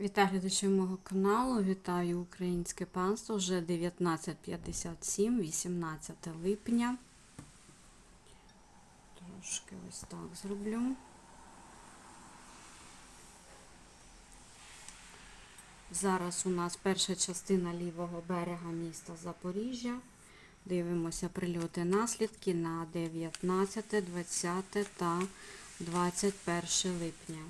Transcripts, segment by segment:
Вітаю глядачів мого каналу, вітаю українське панство. Вже 19.57, 18 липня. Трошки ось так зроблю. Зараз у нас перша частина лівого берега міста Запоріжжя. Дивимося прильоти наслідки на 19, 20 та 21 липня.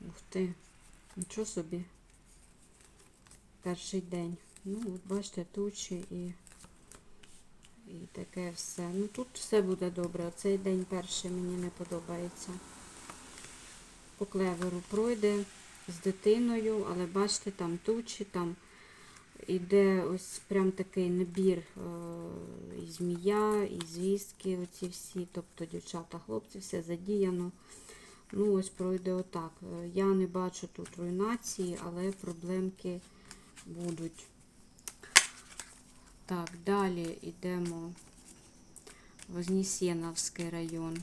Ух ти, нічого собі. Перший день. Ну, от бачите, тучі і, і таке все. Ну тут все буде добре. Оцей день перший мені не подобається. По клеверу пройде з дитиною, але бачите, там тучі, там іде ось прям такий набір е, і змія, і звістки, оці всі, тобто дівчата, хлопці, все задіяно. Ну, ось пройде отак. Е, Я не бачу тут руйнації, але проблемки будуть. Так, далі йдемо в Вознесеновський район.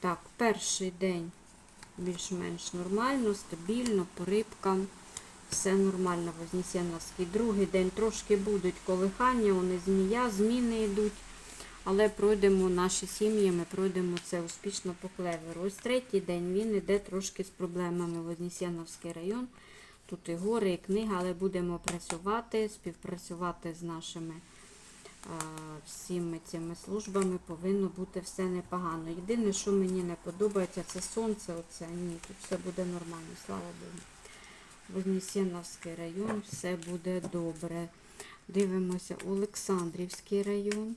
Так, перший день більш-менш нормально, стабільно, по рибкам. Все нормально, Вознесеновський. Другий день трошки будуть колихання, вони змія, зміни йдуть. Але пройдемо наші сім'ї, ми пройдемо це успішно по клеверу. Ось третій день він йде трошки з проблемами Вознесеновський район. Тут і гори, і книга, але будемо працювати, співпрацювати з нашими всіми цими службами повинно бути все непогано. Єдине, що мені не подобається, це сонце. Оце. Ні, тут все буде нормально, слава Богу. Вознесеновський район, все буде добре. Дивимося Олександрівський район.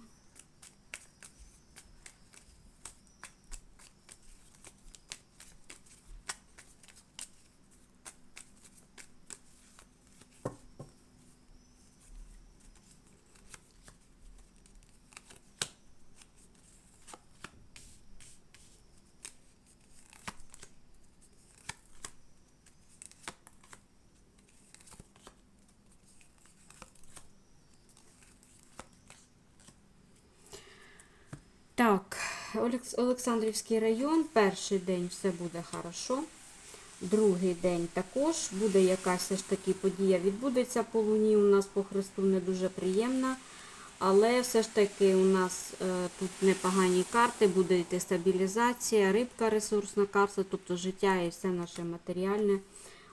Так, Олекс- Олександрівський район, перший день все буде хорошо. Другий день також буде якась ж таки подія. Відбудеться по луні. У нас по Христу не дуже приємна. Але все ж таки у нас е, тут непогані карти, буде йти стабілізація, рибка ресурсна карта, тобто життя і все наше матеріальне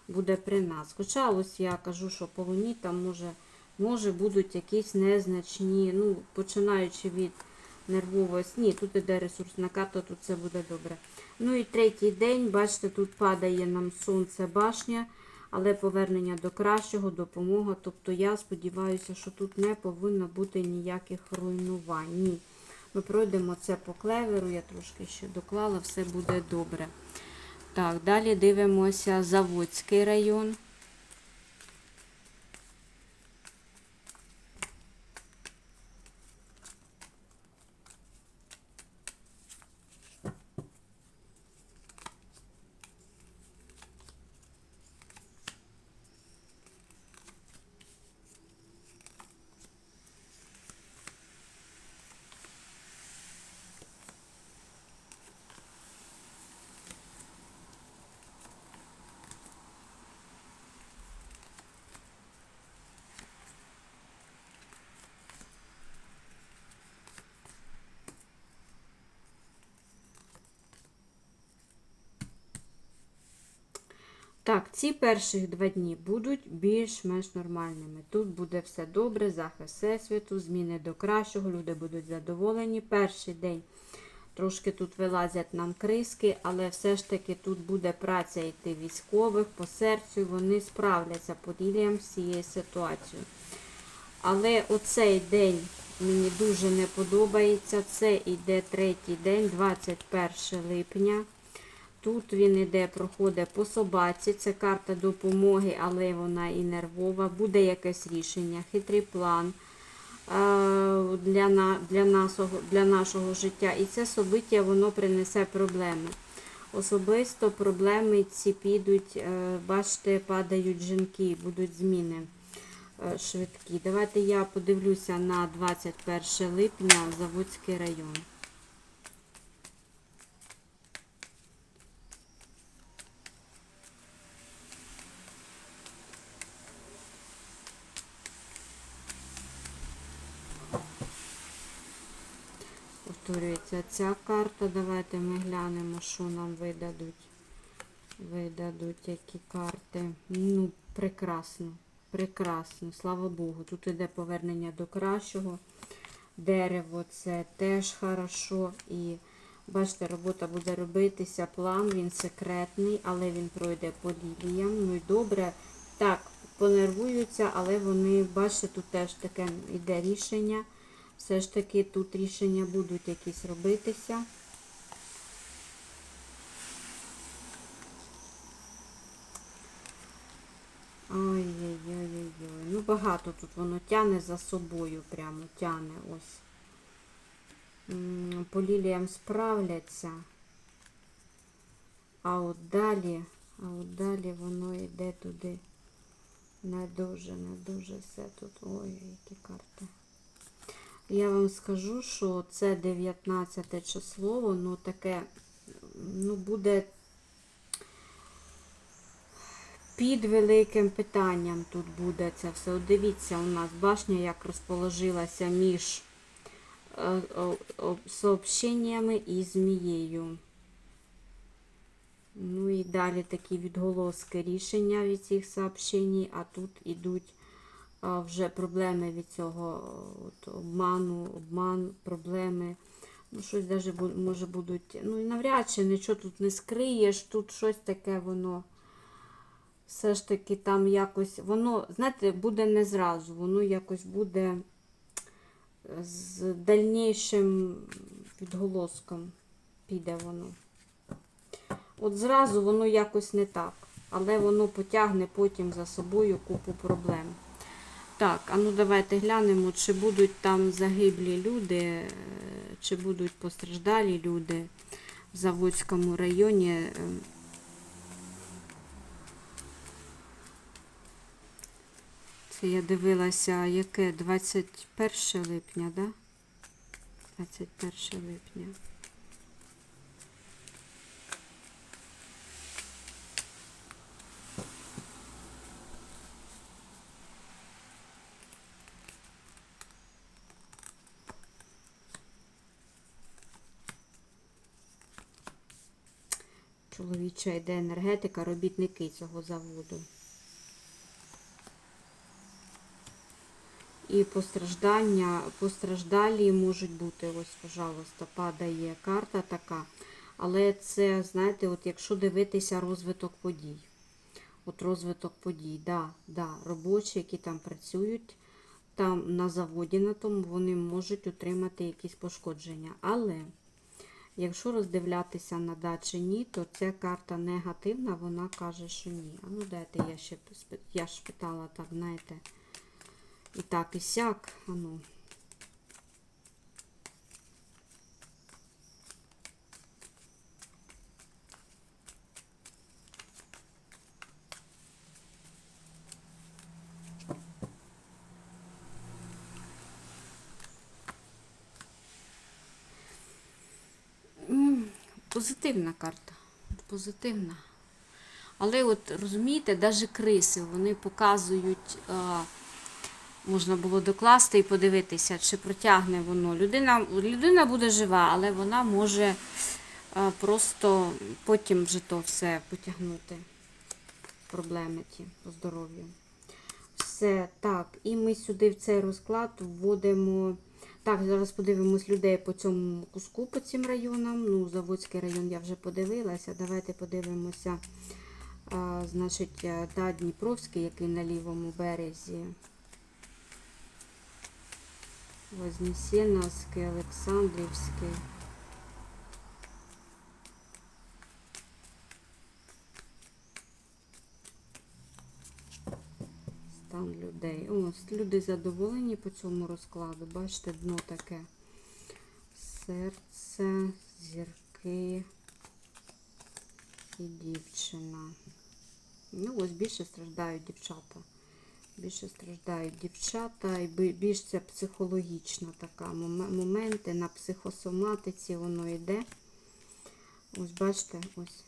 буде при нас. Хоча ось я кажу, що по луні там може, може будуть якісь незначні, ну, починаючи від нервової сні. Тут іде ресурсна карта, тут все буде добре. Ну і третій день, бачите, тут падає нам сонце башня, але повернення до кращого, допомога. Тобто я сподіваюся, що тут не повинно бути ніяких руйнувань. Ні. Ми пройдемо це по клеверу, я трошки ще доклала, все буде добре. Так, далі дивимося Заводський район. Так, ці перші два дні будуть більш-менш нормальними. Тут буде все добре, захист всесвіту, зміни до кращого, люди будуть задоволені. Перший день трошки тут вилазять нам криски, але все ж таки тут буде праця йти військових по серцю, вони справляться поділям з цією ситуацією. Але оцей день мені дуже не подобається. Це йде третій день, 21 липня. Тут він іде, проходить по собаці. Це карта допомоги, але вона і нервова. Буде якесь рішення, хитрий план е, для, для, нашого, для нашого життя. І це собиття воно принесе проблеми. Особисто проблеми ці підуть, е, бачите, падають жінки, будуть зміни е, швидкі. Давайте я подивлюся на 21 липня Заводський район. Повторюється ця карта. Давайте ми глянемо, що нам видадуть. Видадуть які карти. Ну, прекрасно. Прекрасно, слава Богу. Тут іде повернення до кращого. Дерево це теж хорошо. І бачите, робота буде робитися. План, він секретний, але він пройде по ліліям. Ну і добре. Так, понервуються, але вони, бачите, тут теж таке йде рішення. Все ж таки тут рішення будуть якісь робитися. Ой-ой-ой-ой. Ну багато тут воно тяне за собою, прямо тяне ось. По ліліям справляться. А от далі, а от далі воно йде туди. Не дуже, не дуже все тут. Ой, які карти. Я вам скажу, що це 19 число, воно таке, ну, буде під великим питанням тут буде це все. Дивіться, у нас башня як розположилася між е, сообщеннями і змією. Ну і далі такі відголоски рішення від цих сообщень, а тут ідуть вже проблеми від цього от, обману, обман, проблеми. Ну, щось даже може будуть. Ну і навряд чи нічого тут не скриєш, тут щось таке воно. Все ж таки там якось, воно, знаєте, буде не зразу, воно якось буде з дальнішим відголоском піде воно. От зразу воно якось не так, але воно потягне потім за собою купу проблем. Так, а ну давайте глянемо, чи будуть там загиблі люди, е, чи будуть постраждалі люди в Заводському районі. Е, Це я дивилася, яке 21 липня, да? 21 липня. Чоловіча йде енергетика, робітники цього заводу. І постраждання, постраждалі можуть бути, ось, пожалуйста, падає карта така. Але це, знаєте, от якщо дивитися розвиток подій. От розвиток подій, да, да, робочі, які там працюють, там на заводі на тому, вони можуть отримати якісь пошкодження. Але якщо роздивлятися на да чи ні, то ця карта негативна, вона каже, що ні. А ну дайте я ще я ж питала так, знаєте. І так, і сяк. А ну. Позитивна карта. Позитивна. Але от розумієте, навіть криси вони показують, а, можна було докласти і подивитися, чи протягне воно. Людина, людина буде жива, але вона може а, просто потім вже то все потягнути. проблеми ті по здоров'ю. Все, так, і ми сюди в цей розклад вводимо. Так, зараз подивимось людей по цьому куску, по цим районам. Ну, Заводський район я вже подивилася. Давайте подивимося. А, значить, та да, Дніпровський, який на лівому березі. Вознесеновський, Олександрівський. Стан людей. О, люди задоволені по цьому розкладу. Бачите, дно таке. Серце, зірки і дівчина. Ну, ось більше страждають дівчата. Більше страждають дівчата, і бі- більш це психологічна така моме- моменти на психосоматиці воно йде. Ось бачите, ось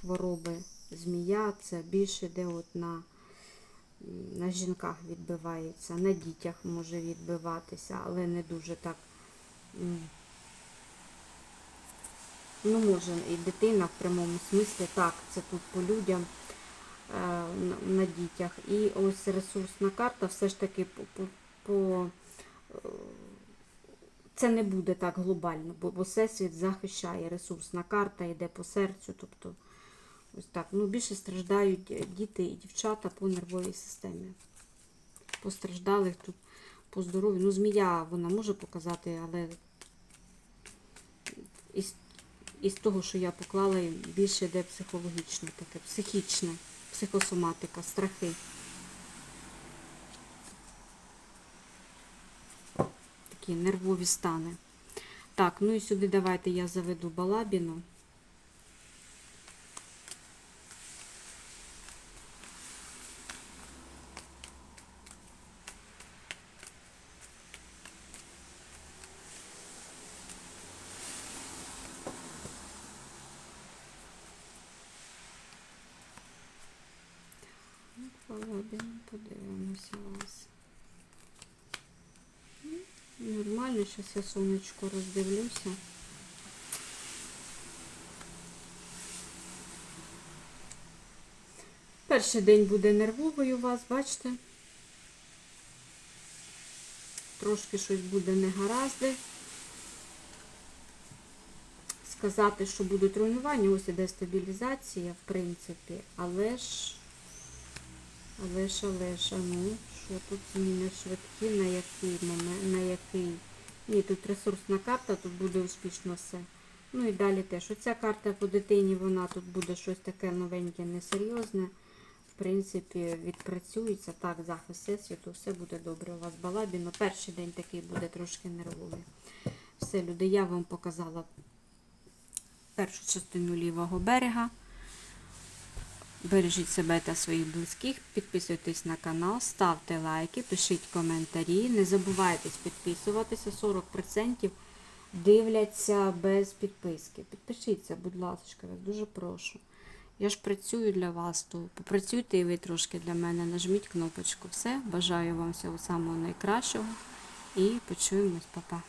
хвороби змія, це більше йде от на, на жінках відбивається, на дітях може відбиватися, але не дуже так. Ну, може, і дитина в прямому смислі, так, це тут по людям е, на, дітях. І ось ресурсна карта все ж таки по, по, е, це не буде так глобально, бо всесвіт захищає ресурсна карта, йде по серцю. Тобто, ось так. Ну, більше страждають діти і дівчата по нервовій системі. Постраждалих тут по здоров'ю. Ну, змія вона може показати, але із, із того, що я поклала, більше йде психологічне таке, психічне, психосоматика, страхи. Такі нервові стани. Так, ну і сюди давайте я заведу балабіну. Балабін, подивимося вас. Ну, Нормально, зараз я сонечко роздивлюся. Перший день буде нервовий у вас, бачите? Трошки щось буде негаразди. Сказати, що будуть руйнування, ось іде стабілізація, в принципі, але ж, але ж, але ж, ну, що тут зміни швидкі, на який на який. Ні, тут ресурсна карта, тут буде успішно все. Ну і далі теж. Оця карта по дитині, вона тут буде щось таке новеньке, несерйозне. В принципі, відпрацюється. Так, захист всесвіту, все буде добре. У вас балабіно. Перший день такий буде трошки нервовий. Все, люди, я вам показала першу частину лівого берега. Бережіть себе та своїх близьких, підписуйтесь на канал, ставте лайки, пишіть коментарі. Не забувайтесь підписуватися. 40% дивляться без підписки. Підпишіться, будь ласка, вас дуже прошу. Я ж працюю для вас, то попрацюйте і ви трошки для мене. Нажміть кнопочку. Все. Бажаю вам всього самого найкращого і почуємось, Па-па.